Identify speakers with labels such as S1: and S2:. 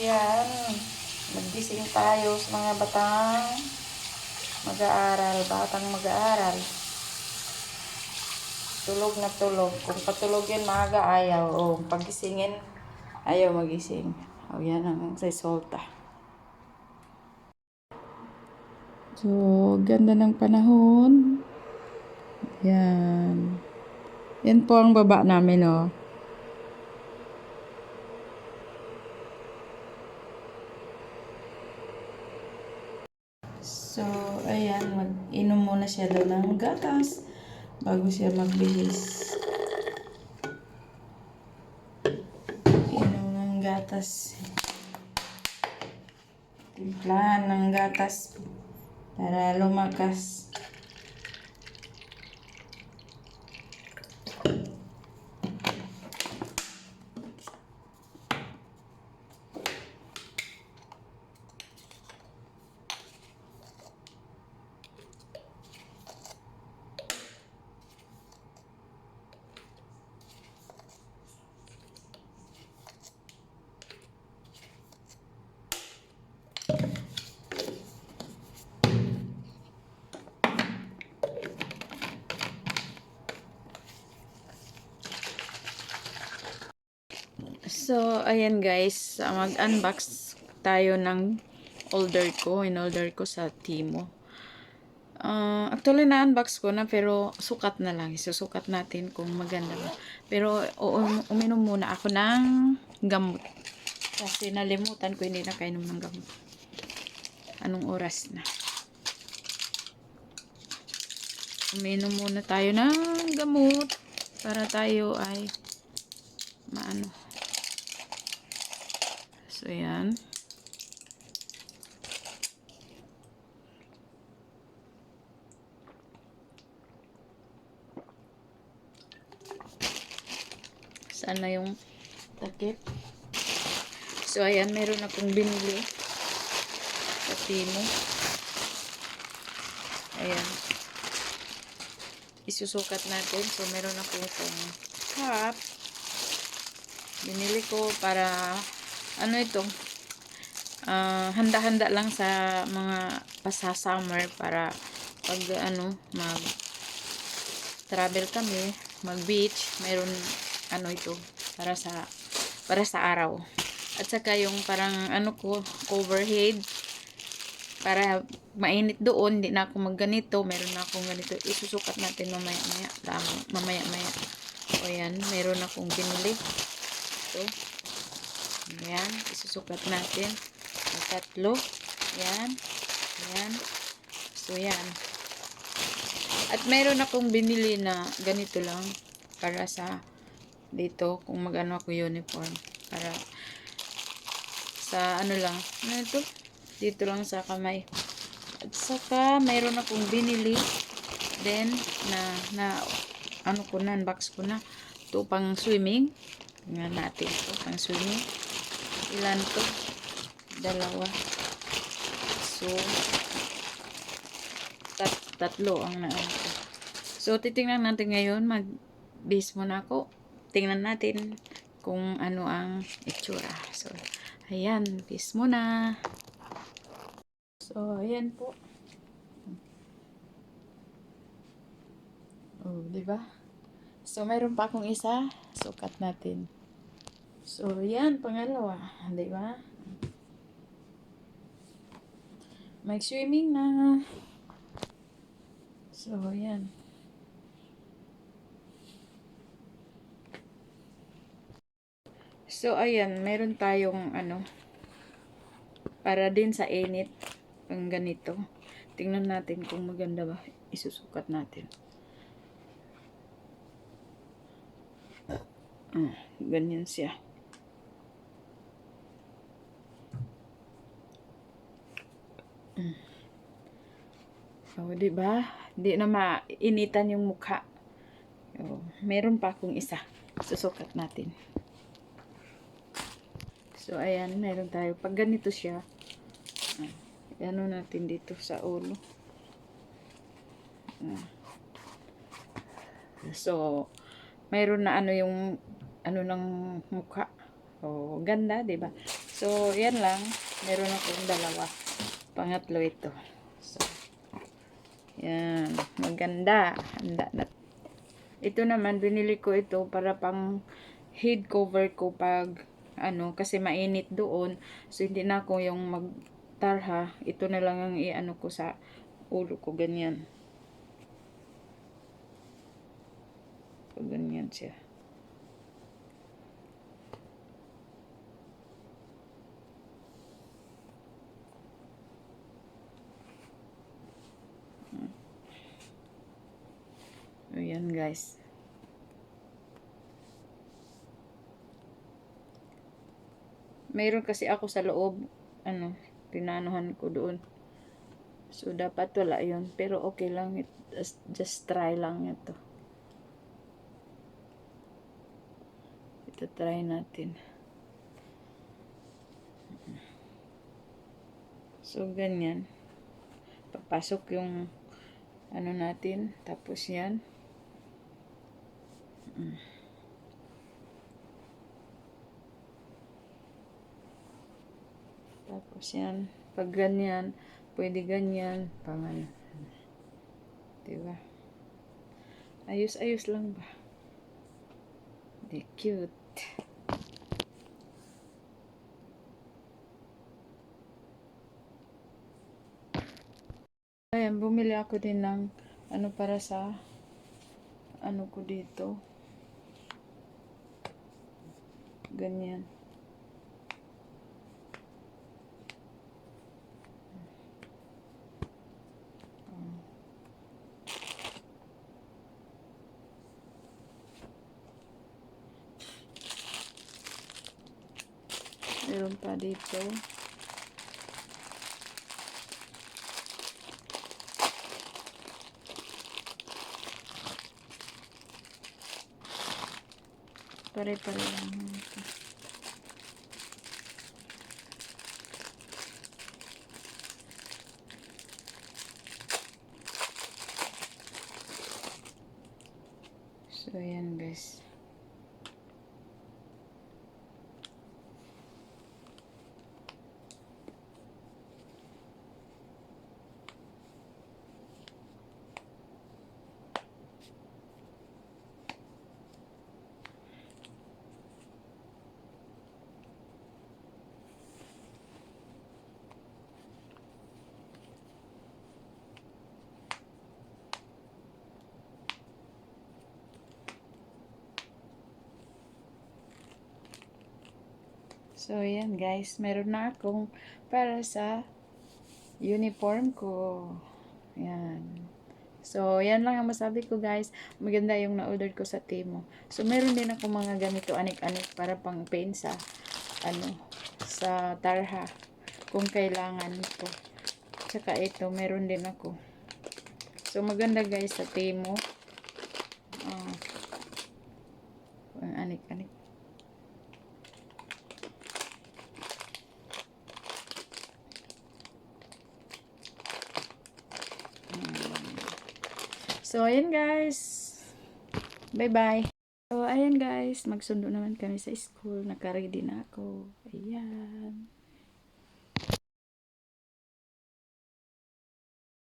S1: yan. Maggising tayo sa mga batang mag-aaral, batang mag-aaral. Tulog na tulog. Kung patulog yan, maaga ayaw. O, pagisingin, ayaw magising. O, yan ang resulta. So, ganda ng panahon. Yan. Yan po ang baba namin, oh. So, ayan, mag-inom muna siya daw ng gatas bago siya magbihis. Inom ng gatas. Timplahan ng gatas para lumakas. So, ayan guys, ah, mag-unbox tayo ng order ko, in-order ko sa Timo. Ah, actually, na-unbox ko na, pero sukat na lang. Isusukat natin kung maganda ba. Pero, u- uminom muna ako ng gamot. Kasi nalimutan ko, hindi nakainom ng gamot. Anong oras na? Uminom muna tayo ng gamot para tayo ay maano. So, yan. Saan na yung takip? So, ayan, meron akong binili sa Timo. Ayan. Isusukat natin. So, meron akong itong cup. Binili ko para ano ito? Ah, handa-handa lang sa mga pasa-summer para pag ano mag travel kami mag beach mayroon ano ito para sa para sa araw. At saka yung parang ano ko overhead para mainit doon hindi na ako magganito meron na akong ganito isusukat natin mamaya maya lang mamaya maya o yan meron akong binili. Ito Ayan, isusukat natin. Ang tatlo. Ayan. Ayan. So, yan. At meron akong binili na ganito lang para sa dito kung magano ako uniform. Para sa ano lang. Ano ito? Dito lang sa kamay. At saka, mayroon akong binili. Then, na, na, ano ko na, unbox ko na. Ito pang swimming. Tingnan natin ito, pang swimming ilan to? Dalawa. So, tat tatlo ang naan ko. So, titingnan natin ngayon. Mag-base muna ako. Tingnan natin kung ano ang itsura. So, ayan. Base muna. So, ayan po. Oh, di ba? So, mayroon pa akong isa. Sukat natin. So, yan, pangalawa. Di ba? Mag-swimming na. So, yan. So, ayan, meron tayong ano, para din sa init, ang ganito. Tingnan natin kung maganda ba. Isusukat natin. Ah, ganyan siya. So, di ba? Di na mainitan yung mukha. Oh, meron pa akong isa. Susukat natin. So, ayan, meron tayo. Pag ganito siya, ah, ano natin dito sa ulo. Ah. So, mayroon na ano yung ano ng mukha. Oh, ganda, 'di ba? So, yan lang. Meron akong dalawa. Pangatlo ito. Yan. Maganda. Handa na. Ito naman, binili ko ito para pang head cover ko pag ano, kasi mainit doon. So, hindi na ako yung magtarha. Ito na lang ang i-ano ko sa ulo ko. Ganyan. So, ganyan siya. Ayan guys. Mayroon kasi ako sa loob, ano, tinanuhan ko doon. So, dapat wala yun. Pero okay lang. It, just, try lang ito. Ito try natin. So, ganyan. Papasok yung ano natin. Tapos yan. Mm. Tapos yan. Pag ganyan, pwede ganyan. Pang ano. Diba? Ayos-ayos lang ba? Di cute. Ayan, bumili ako din ng ano para sa ano ko dito. Ganyan. Meron pa dito. Pare-pare lang. ito. So, ayan guys. So, yan guys. Meron na akong para sa uniform ko. Yan. So, yan lang ang masabi ko guys. Maganda yung na-order ko sa Temo. So, meron din ako mga ganito anik-anik para pang paint sa ano, sa tarha. Kung kailangan ko. Tsaka ito, meron din ako. So, maganda guys sa Temo. Ah. Ang anik-anik. So, ayan guys. Bye-bye. So, ayan guys. Magsundo naman kami sa school. Nakaready na ako. Ayan.